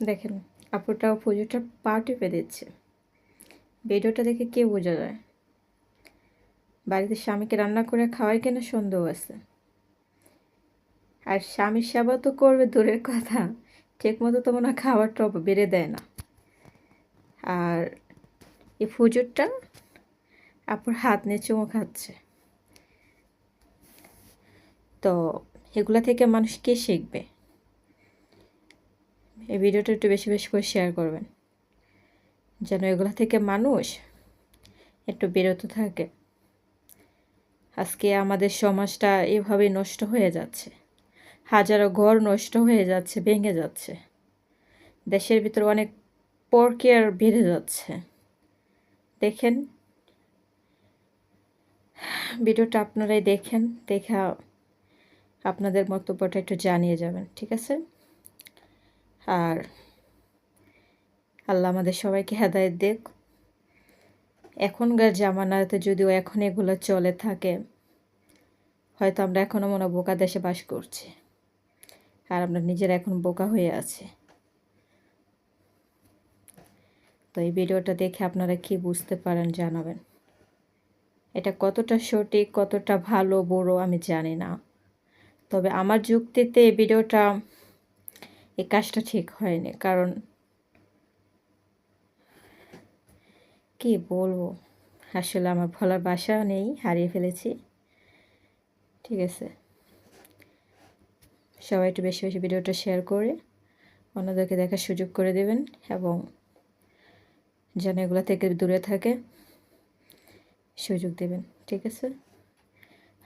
দেখেন আপুটা পুজোটা পা টিপে দিচ্ছে। ভিডিওটা দেখে কে বোঝা যায়? বাড়িতে স্বামীকে রান্না করে খাওয়াই কিনা সন্দেহ আছে? আর স্বামীর সেবা তো করবে, দূরের কথা। ঠিক মতো তো মনে হয় খাবারটা বেড়ে দেয় না। আর এই ফুজুরটা আপুর হাত নিয়ে চুমো খাচ্ছে। তো এগুলা থেকে মানুষ কে শিখবে? এই ভিডিওটা একটু বেশি বেশি করে শেয়ার করবেন। যেন এগুলা থেকে মানুষ একটু বিরত থাকে। আজকে আমাদের সমাজটা এভাবে নষ্ট হয়ে যাচ্ছে। হাজারো ঘর নষ্ট হয়ে যাচ্ছে, ভেঙে যাচ্ছে। দেশের ভিতর অনেক পরকেয়ার বেড়ে যাচ্ছে। দেখেন, ভিডিওটা আপনারাই দেখেন, দেখা আপনাদের মন্তব্যটা একটু জানিয়ে যাবেন, ঠিক আছে? আর আল্লাহ আমাদের সবাইকে হেদায়ত দেখ এখনকার জামানাতে যদিও এখন এগুলো চলে থাকে, হয়তো আমরা এখনও মনে বোকা দেশে বাস করছি, আর আমরা নিজেরা এখন বোকা হয়ে আছে। তো এই ভিডিওটা দেখে আপনারা কি বুঝতে পারেন জানাবেন। এটা কতটা সঠিক, কতটা ভালো, বড় আমি জানি না। তবে আমার যুক্তিতে এই ভিডিওটা এই কাজটা ঠিক হয়নি, কারণ কি বলব? আসলে আমার বলার বাসা নেই, হারিয়ে ফেলেছি। ঠিক আছে। সবাই একটু বেশি বেশি ভিডিওটা শেয়ার করে অন্যদেরকে দেখার সুযোগ করে দেবেন এবং যেন এগুলো থেকে দূরে থাকে, সুযোগ দেবেন। ঠিক আছে?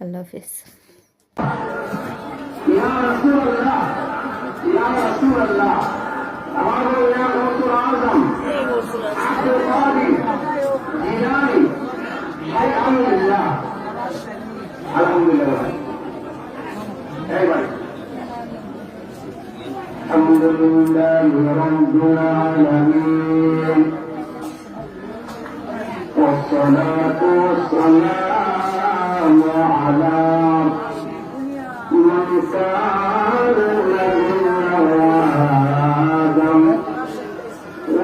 আল্লাহ হাফিজ। يا رسول الله. الله أمر يا غوث الأعظم عبد القادر. جيلاني الحمد لله الحمد لله أيضا الحمد لله رب العالمين. والصلاة والسلام على من كان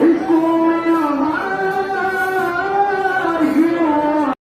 It's